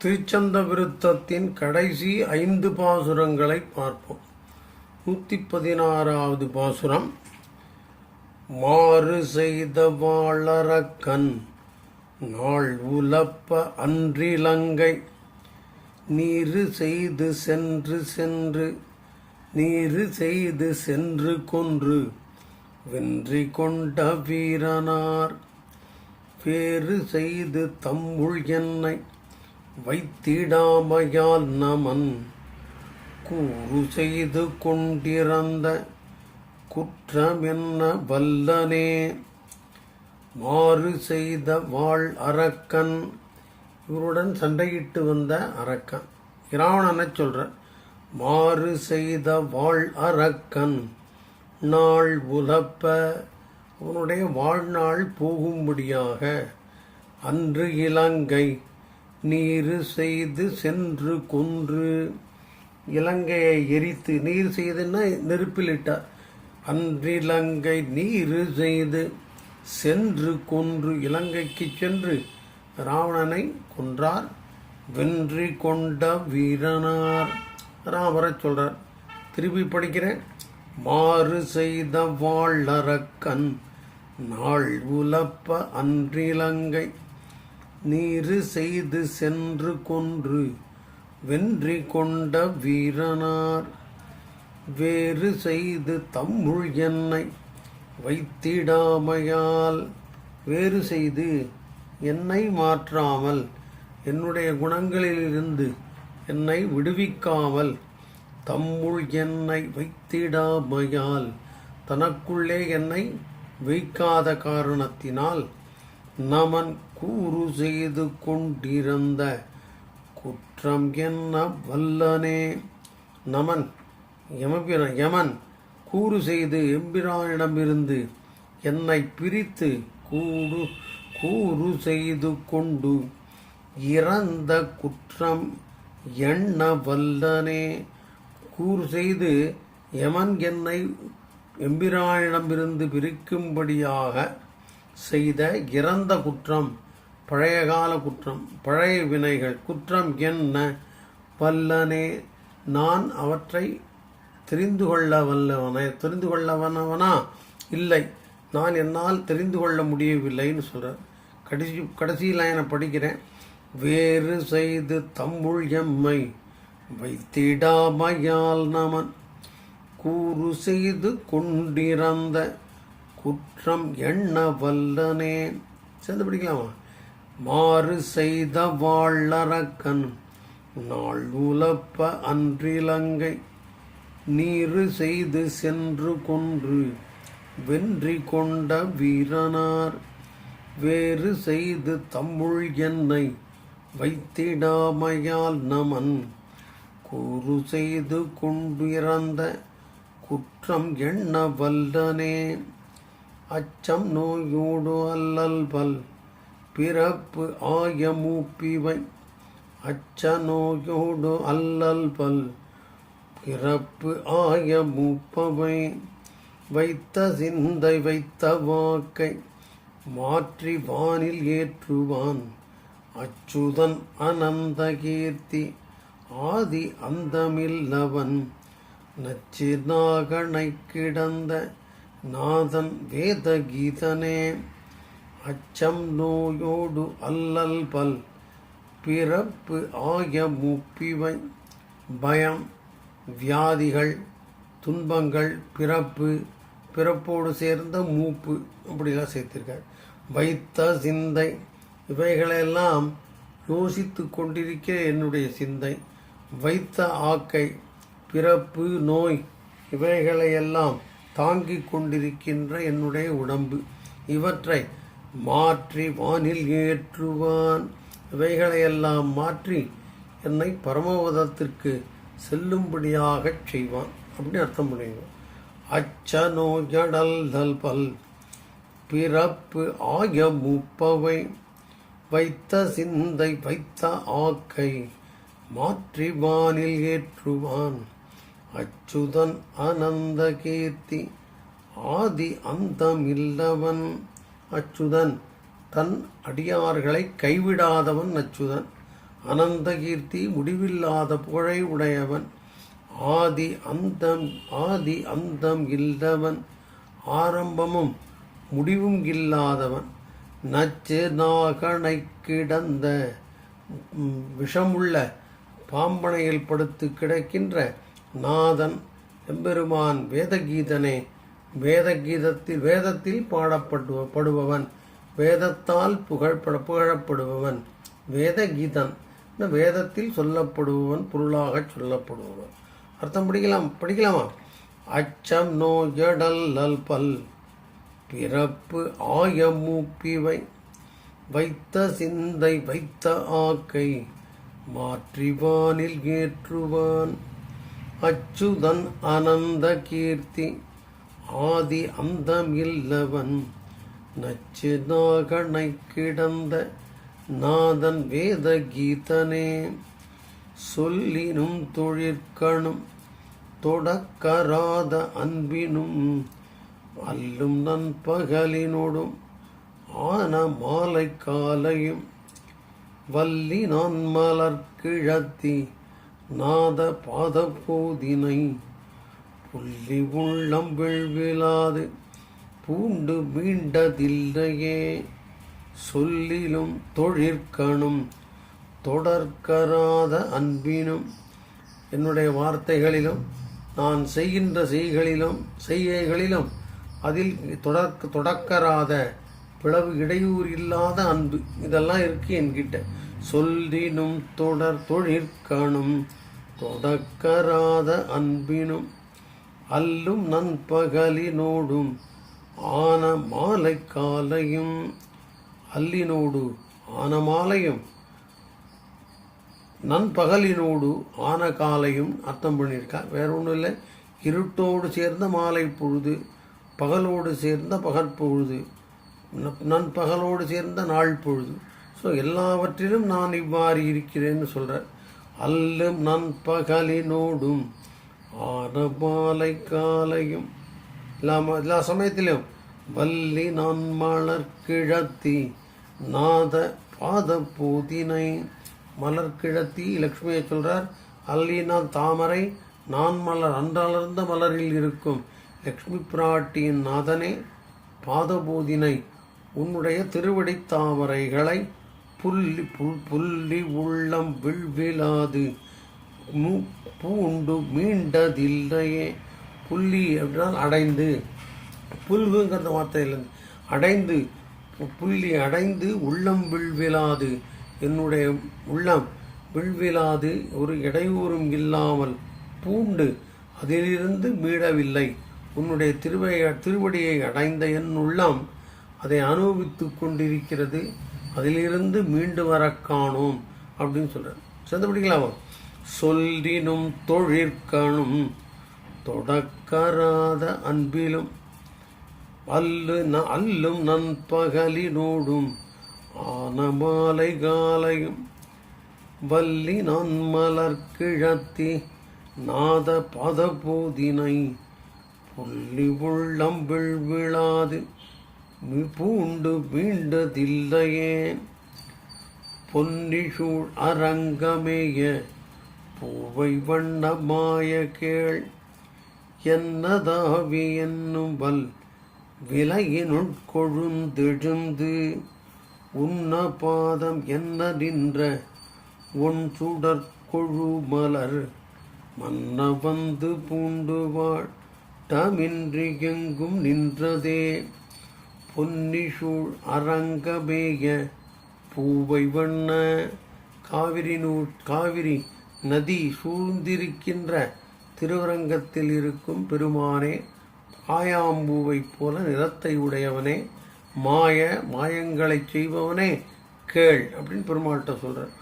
திருச்சந்த விருத்தத்தின் கடைசி ஐந்து பாசுரங்களை பார்ப்போம். நூற்றி பதினாறாவது பாசுரம் மாறு செய்த வாழறக்கண் நாள் உலப்ப அன்றிலங்கை நீரு செய்து சென்று சென்று நீரு செய்து சென்று கொன்று வென்றி கொண்ட வீரனார் வேறு செய்து தம்முள் என்னை வைத்திடாமையால் நமன் கூறு செய்து கொண்டிருந்த குற்றமென்ன வல்லனே? மாறு செய்த வாழ் அரக்கன். இவருடன் சண்டையிட்டு வந்த அரக்கன். இராவணனை சொல்ற மாறு செய்த வாழ் அரக்கன். நாள் உலப்ப அவனுடைய வாழ்நாள் போகும்படியாக அன்று இலங்கை நீர் செய்து சென்று கொன்று இலங்கையை எரித்து நீர் செய்துன்னா நெருப்பில் இட்டார். அன்றிலங்கை நீர் செய்து சென்று கொன்று இலங்கைக்கு சென்று ராவணனை கொன்றார். வென்றி கொண்ட வீரனார். ராமரை சொல்றார். திருப்பி படிக்கிறேன். மாறு செய்த வாழறக்கன் நாள் உலப்ப அன்றிலங்கை நீரு செய்து சென்று கொன்று வென்றி கொண்ட வீரனார். வேறு செய்து தம்முள் என்னை வைத்திடாமையால். வேறு செய்து என்னை மாற்றாமல் என்னுடைய குணங்களிலிருந்து என்னை விடுவிக்காமல் தம்முள் என்னை வைத்திடாமையால் தனக்குள்ளே என்னை வைக்காத காரணத்தினால் நமன் கூறு செய்து கொண்டிருந்த குற்றம் என்ன வல்லனே? நமன் எமபிரான் யமன் கூறு செய்து எம்பிரானிடமிருந்து என்னை பிரித்து கூடு கூறு செய்து கொண்டு இறந்த குற்றம் என்ன வல்லனே? கூறு செய்து யமன் என்னை எம்பிரானிடமிருந்து பிரிக்கும்படியாக செய்த இறந்த குற்றம் பழைய கால குற்றம் பழைய வினைகள் குற்றம் என்ன? வல்லனே நான் அவற்றை தெரிந்து கொள்ள வல்லவனே. தெரிந்து கொள்ளவனவனா? இல்லை. நான் என்னால் தெரிந்து கொள்ள முடியவில்லைன்னு சொல்கிறார் கடைசி கடைசி லைனை படிக்கிறேன். வேறு செய்து தம்புள் எம்மை வைத்திடாமையால் நமன். கூறு செய்து கொண்டிருந்த குற்றம் எண்ண வல்லனே சேர்ந்து பிடிக்கலாமா? மாறு செய்த வாழறக்கன் நாள் உலப்ப அன்றிலங்கை நீரு செய்து சென்று கொன்று வென்றி கொண்ட வீரனார் வேறு செய்து தம்முள் என்னை வைத்திடாமையால் நமன் கூறு செய்து கொண்டிருந்த குற்றம் எண்ண வல்லனே அச்சம் நோயோடு அல்லல் பல் பிறப்பு ஆய மூப்பிவை அச்ச நோயோடு அல்லல் பல் பிறப்பு ஆய மூப்பவை வைத்த சிந்தை வைத்த வாக்கை மாற்றி வானில் ஏற்றுவான். அச்சுதன் அனந்த கீர்த்தி ஆதி அந்தமில்லவன். நச்சினாகனை கிடந்த நாதன் வேத கீதனே அச்சம் நோயோடு அல்லல் பல் பிறப்பு ஆய முப்பிவை. பயம் வியாதிகள் துன்பங்கள் பிறப்பு பிறப்போடு சேர்ந்த மூப்பு அப்படிலாம் சேர்த்திருக்கார். வைத்த சிந்தை இவைகளெல்லாம் யோசித்து கொண்டிருக்க என்னுடைய சிந்தை. வைத்த ஆக்கை பிறப்பு நோய் இவைகளையெல்லாம் தாங்கிக் கொண்டிருக்கின்ற என்னுடைய உடம்பு. இவற்றை மாற்றி வானில் ஏற்றுவான். இவைகளையெல்லாம் மாற்றி என்னை பரமபதத்திற்கு செல்லும்படியாகச் செய்வான். அப்படின்னு அர்த்தம் பண்ணுங்க அச்ச நோயடல்தல் பல் பிறப்பு ஆய முப்பவை வைத்த சிந்தை வைத்த ஆக்கை மாற்றி வானில் ஏற்றுவான். அச்சுதன் அனந்த கீர்த்தி ஆதி அந்தமில்லவன். அச்சுதன் தன் அடியார்களை கைவிடாதவன் அச்சுதன். அனந்த கீர்த்தி முடிவில்லாத புகழை உடையவன். ஆதி அந்தம் ஆதி அந்தம் இல்லவன் ஆரம்பமும் முடிவும் இல்லாதவன். நச்சு நாகனை கிடந்த விஷமுள்ள பாம்பனையில் படுத்து கிடக்கின்ற நாதன் எம்பெருமான் வேதகீதனே. வேதகீதத்தில் வேதத்தில் பாடப்படு படுபவன். வேதத்தால் புகழ்பட புகழப்படுபவன். வேதகீதன் வேதத்தில் சொல்லப்படுபவன் பொருளாகச் சொல்லப்படுபவன். அர்த்தம் படிக்கலாம் படிக்கலாமா? அச்சம் நோயடல் பல் பிறப்பு ஆயமூப்பிவை. வைத்த சிந்தை வைத்த ஆக்கை. மாற்றிவானில் ஏற்றுவான். அச்சுதன் அனந்த கீர்த்தி ஆதி அந்தம் இல்லவன் நச்சு நாகனை கிடந்த நாதன் வேத கீதனே. சொல்லினும் தொழிற்கணும் தொடக்கராத அன்பினும் அல்லும் நண்பகலினோடும் ஆன மாலை காலையும் வள்ளி நான் மலர் கிழத்தி நாத பாத போதினை புள்ளி உள்ளம் விழ்விலாது பூண்டு மீண்டதில்லையே. சொல்லிலும் தொழிற்கணும் தொடர்கராத அன்பினும். என்னுடைய வார்த்தைகளிலும் நான் செய்கின்ற செய்களிலும் செய்கைகளிலும் அதில் தொடக்க தொடக்கராத பிளவு இடையூறு இல்லாத அன்பு இதெல்லாம் இருக்கு என்கிட்ட. சொல்லினும் தொடர் தொழிற்கணும் தொடக்கராத அன்பினும் அல்லும் நண்பகலினோடும் ஆன மாலை காலையும் அல்லினோடு ஆன மாலையும் நண்பகலினோடு ஆன காலையும் அர்த்தம் பண்ணியிருக்கா வேற ஒன்றும் இல்லை இருட்டோடு சேர்ந்த மாலை பொழுது பகலோடு சேர்ந்த பகற்பொழுது நண்பகலோடு சேர்ந்த நாள் பொழுது. ஸோ எல்லாவற்றிலும் நான் இவ்வாறு இருக்கிறேன்னு சொல்கிறேன் அல்லும் நண்பகலினோடும் ஆனமாலை காலையும் எல்லா எல்லா சமயத்திலும் வள்ளி நான் மலர் கிழத்தி நாத பாத பூதினை. மலர் கிழத்தி லக்ஷ்மியை சொல்றார் அல்லினா தாமரை நான் மலர் அன்றளர்ந்த மலரில் இருக்கும் லக்ஷ்மி பிராட்டியின் நாதனே பாதபூதினை உன்னுடைய திருவடி தாமரைகளை புள்ளி புல் உள்ளம் விழ்விலாது பூண்டு மீண்டதில்லையே. புள்ளி அப்படின்னா அடைந்து. புல்வுங்கிற வார்த்தையிலிருந்து அடைந்து புள்ளி அடைந்து உள்ளம் விழ்விலாது என்னுடைய உள்ளம் விழ்விலாது ஒரு இடையூறும் இல்லாமல் பூண்டு அதிலிருந்து மீளவில்லை. உன்னுடைய திருவைய திருவடியை அடைந்த என் உள்ளம் அதை அனுபவித்துக் கொண்டிருக்கிறது. அதிலிருந்து மீண்டு வர காணோம் அப்படின்னு சொல்கிறார் சேர்ந்து படிக்கலாமா சொல்லினும் தொழிற்கணும் தொடக்கராத அன்பிலும் அல்லு ந- அல்லும் நண்பகலினோடும் ஆன மாலை காலையும் வள்ளி நான் மலர் கிழத்தி நாத பதபூதினை புள்ளி உள்ளம் விழ்விழாது பூண்டு மீண்டதில்லையே பொன்னிசூழ் அரங்கமேய பூவை வண்ணமாய கேள். என்னதாவி என்னும் வல் விலையினுள் கொழுந்தெழுந்து உன்ன பாதம் என்ன நின்ற உன் சுடற்கொழு மலர் மன்ன வந்து பூண்டுவாள் தமின்றி எங்கும் நின்றதே. பொன்னிசூழ் அரங்கமேய பூவை வண்ண காவிரி நூ காவிரி நதி சூழ்ந்திருக்கின்ற திருவரங்கத்தில் இருக்கும் பெருமானே ஆயாம்பூவைப் போல நிறத்தை உடையவனே மாய மாயங்களைச் செய்பவனே கேள் அப்படின்னு பெருமாள்கிட்ட சொல்கிறார்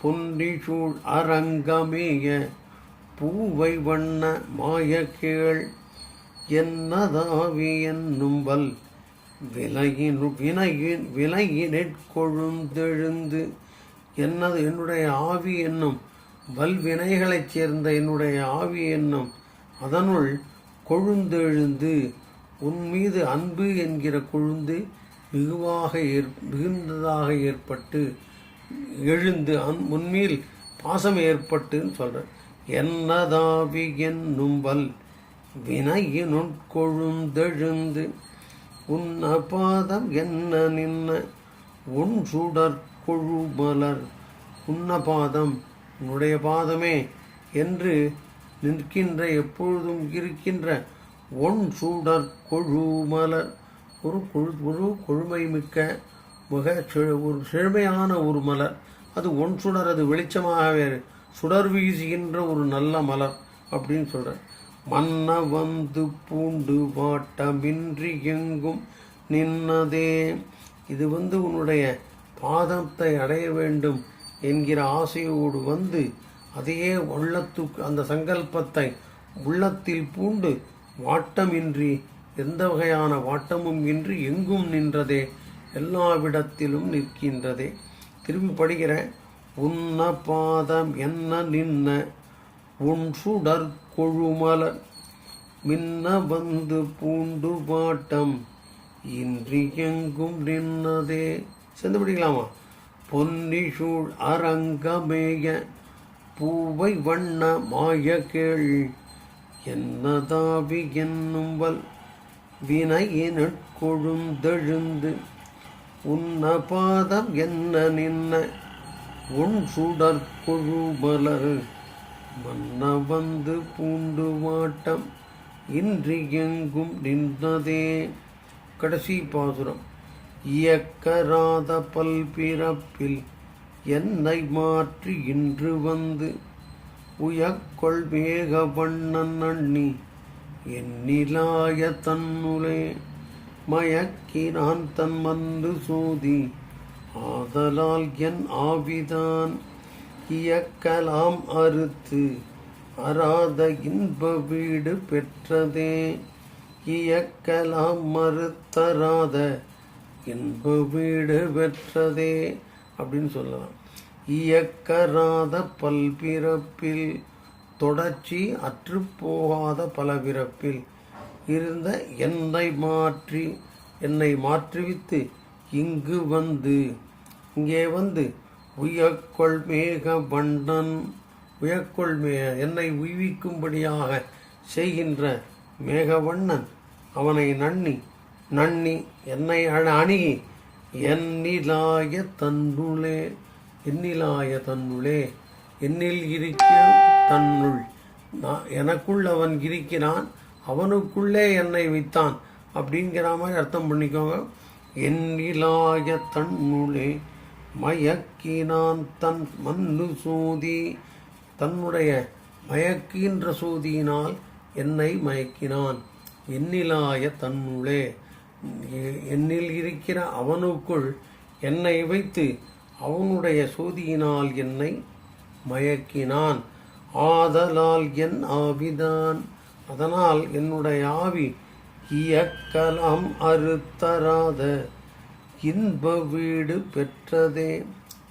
பொன்னிசூழ் அரங்கமேய பூவை வண்ண மாய கேள் என்னதாவி என்னும் வல் விலகின் வினையின் விலகினெட் கொழுந்தெழுந்து என்னது என்னுடைய ஆவி என்னும்? வல்வினைகளைச் சேர்ந்த என்னுடைய ஆவி என்னும்? அதனுள் கொழுந்தெழுந்து உன் மீது அன்பு என்கிற கொழுந்து மிகுவாக ஏற் மிகுந்ததாக ஏற்பட்டு எழுந்து அன் உன்மீல் பாசம் ஏற்பட்டுன்னு சொல்கிறேன் என்னதாவி என்னும்? வல் வினையின் உட்கொழுந்தெழுந்து உன்ன பாதம் என்ன நின்ன? உன் சுடர் கொழுமலர். உன்ன பாதம் உன்னுடைய பாதமே என்று நிற்கின்ற எப்பொழுதும் இருக்கின்ற ஒன் சூடர் கொழுமலர். ஒரு கொழு ஒரு கொழுமை மிக்க மிக ஒரு செழுமையான ஒரு மலர். அது ஒன் சுடர் அது வெளிச்சமாகவே சுடர் வீசுகின்ற ஒரு நல்ல மலர் அப்படின்னு சொல்கிறார் மன்ன வந்து பூண்டு வாட்டமின்றி எங்கும் நின்னதே. இது வந்து உன்னுடைய பாதத்தை அடைய வேண்டும் என்கிற ஆசையோடு வந்து அதையே உள்ளத்துக்கு அந்த சங்கல்பத்தை உள்ளத்தில் பூண்டு வாட்டமின்றி எந்த வகையான வாட்டமும் இன்றி எங்கும் நின்றதே எல்லாவிடத்திலும் நிற்கின்றதே. திரும்பி படிக்கிறேன். உன்ன பாதம் என்ன நின்ன? உன் சுடர் கொழுமலர் மின்ன வந்து பூண்டு பாட்டம் இன்றி எங்கும் நின்னதே. சேர்ந்து பிடிக்கலாமா பொன்னிசூழ் அரங்கமேய பூவை வண்ண மாய கேள். என்னதாவி என்னும்பல் வல் கொழுந்தெழுந்து உன்ன பாதம் என்ன நின்ன? உன் சுடர் கொழுமலர் மன்ன வந்து பூண்டு வாட்டம் இன்று எங்கும் நின்றதே. கடைசி பாசுரம். இயக்கராத பல்பிறப்பில் என்னை மாற்றி இன்று வந்து உயக்கொள் மேக வண்ணன் அண்ணி. என்னிலாய தன்னுலே மயக்கினான் தன் வந்து சூதி. ஆதலால் என் ஆவிதான். இயக்கலாம் அறுத்து அராத இன்ப வீடு பெற்றதே. இயக்கலாம் மறுத்தராத இன்ப வீடு பெற்றதே அப்படின்னு சொல்லலாம். இயக்கராத பல்பிறப்பில் தொடர்ச்சி அற்றுப்போகாத பல பிறப்பில் இருந்த என்னை மாற்றி என்னை மாற்றுவித்து இங்கு வந்து இங்கே வந்து உயக்கொள் மேக பண்டன் உயக்கொள் மே என்னை உய்விக்கும்படியாக செய்கின்ற மேகவண்ணன் அவனை நன்னி நன்னி என்னை அழ அணுகி எண்ணிலாய தன்னுளே எண்ணிலாய தன்னுளே என்னில் இருக்கிற தன்னுள் நான் எனக்குள் அவன் இருக்கிறான் அவனுக்குள்ளே என்னை வைத்தான் அப்படிங்கிற மாதிரி அர்த்தம் பண்ணிக்கோங்க. எண்ணிலாய தன்னுளே மயக்கினான் தன் மன்னு சூதி. தன்னுடைய மயக்கின்ற சூதியினால் என்னை மயக்கினான். என்னிலாய தன்னுளே. என்னில் இருக்கிற அவனுக்குள் என்னை வைத்து அவனுடைய சூதியினால் என்னை மயக்கினான். ஆதலால் என் ஆவிதான். அதனால் என்னுடைய ஆவி இயக்கலாம் அறுத்தராத. இன்ப வீடு பெற்றதே.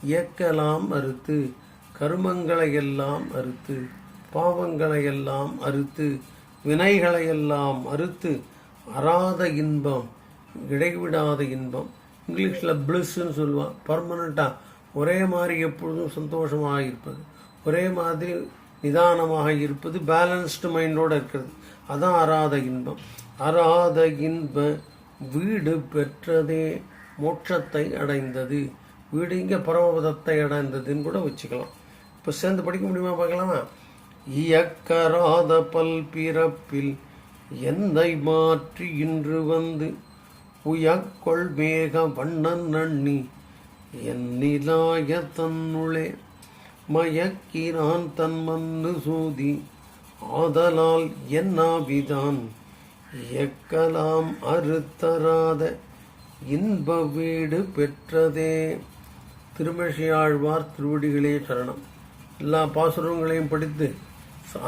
இயக்கலாம் அறுத்து கருமங்களை எல்லாம் அறுத்து பாவங்களை எல்லாம் அறுத்து வினைகளை எல்லாம் அறுத்து அறாத இன்பம் இடைவிடாத இன்பம். இங்கிலீஷில் பிளிஸ்ன்னு சொல்லுவான். பர்மனண்ட்டாக ஒரே மாதிரி எப்பொழுதும் சந்தோஷமாக இருப்பது. ஒரே மாதிரி நிதானமாக இருப்பது பேலன்ஸ்டு மைண்டோடு இருக்கிறது. அதான் அறாத இன்பம். அறாத இன்ப வீடு பெற்றதே. மோட்சத்தை அடைந்தது. வீடு இங்கே பரமபதத்தை அடைந்ததுன்னு கூட வச்சுக்கலாம். இப்போ சேர்ந்து படிக்க முடியுமா பார்க்கலாமா? இயக்கராத பல் பிறப்பில் எந்தை மாற்றி இன்று வந்து உயக்கொள் மேக வண்ணன் நண்ணி என் நிலாய தன்னுளே மயக்கினான் தன் மன்னு சூதி ஆதலால் என்னாவிதான் இயக்கலாம் அறுத்தராத இன்ப வீடு பெற்றதே. திருமஷியாழ்வார் திருவடிகளே சரணம். எல்லா பாசுரங்களையும் படித்து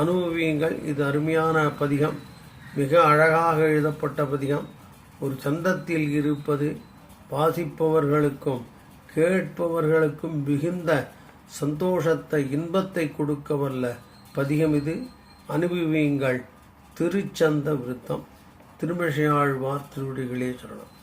அனுபவியுங்கள். இது அருமையான பதிகம். மிக அழகாக எழுதப்பட்ட பதிகம். ஒரு சந்தத்தில் இருப்பது வாசிப்பவர்களுக்கும் கேட்பவர்களுக்கும் மிகுந்த சந்தோஷத்தை இன்பத்தை கொடுக்க வல்ல பதிகம் இது. அனுபவியுங்கள். திருச்சந்த விருத்தம். திருமிஷையாழ்வார் திருவடிகளே சரணம்.